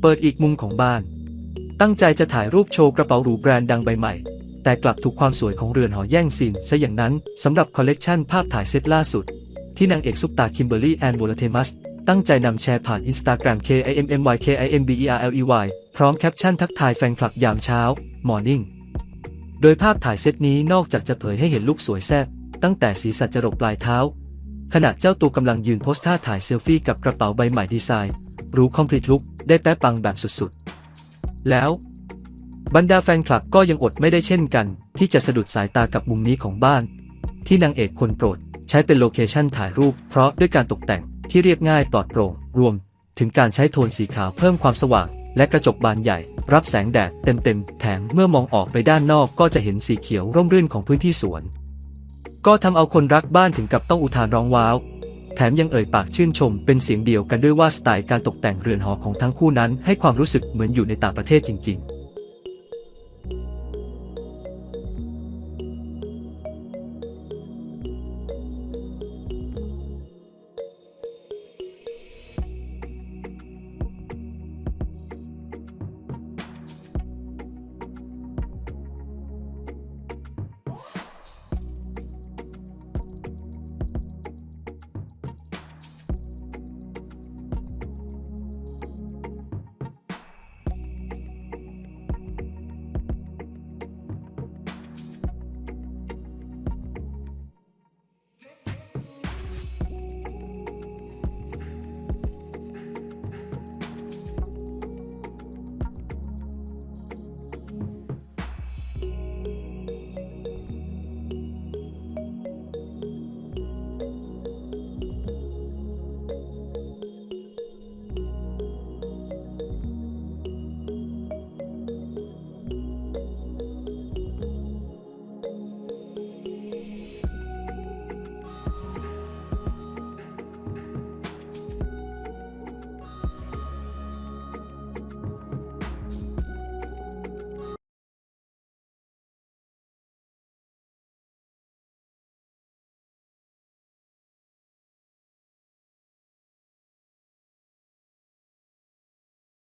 เปิดอีกมุมของบ้าน ตั้งใจจะถ่ายรูปโชว์กระเป๋าหรูแบรนด์ดังใบใหม่ แต่กลับถูกความสวยของเรือนหอแย่งซีนซะอย่างนั้นสำหรับคอลเลกชันภาพถ่ายเซตล่าสุด ที่นางเอกซุปตาคิมเบอร์รี่แอนโวลเทมัสตั้งใจนำแชร์ผ่าน Instagram KIMMYKIMBERLEY พร้อมแคปชั่นทักทายแฟนคลับยามเช้า Morning โดยภาพถ่ายเซตนี้นอกจากจะเผยให้เห็นลุคสวยแซ่บตั้งแต่ศีรษะจรดปลายเท้า ขณะเจ้าตัวกำลังยืนโพสท่าถ่ายเซลฟี่กับกระเป๋าใบใหม่ดีไซน์ รู้คอมพลีทลุกได้แป๊ะปังแบบสุดๆ แล้ว บรรดาแฟนคลับก็ยังอดไม่ได้เช่นกัน ที่จะสะดุดสายตากับมุมนี้ของบ้าน ที่นางเอกคนโปรดใช้เป็นโลเคชั่นถ่ายรูป เพราะด้วยการตกแต่งที่เรียบง่ายปลอดโปร่งรวม ถึงการใช้โทนสีขาวเพิ่มความสว่าง และกระจกบานใหญ่ รับแสงแดดเต็มๆแถมเมื่อมองออกไปด้านนอกก็จะเห็นสีเขียวร่มรื่นของพื้นที่สวน ก็ทำเอาคนรักบ้านถึงกับต้องอุทานร้องว้าว แถมยังเอ่ยปากชื่นชมเป็นเสียงเดียวกันด้วยว่าสไตล์การตกแต่งเรือนหอของทั้งคู่นั้นให้ความรู้สึกเหมือนอยู่ในต่างประเทศจริง ๆ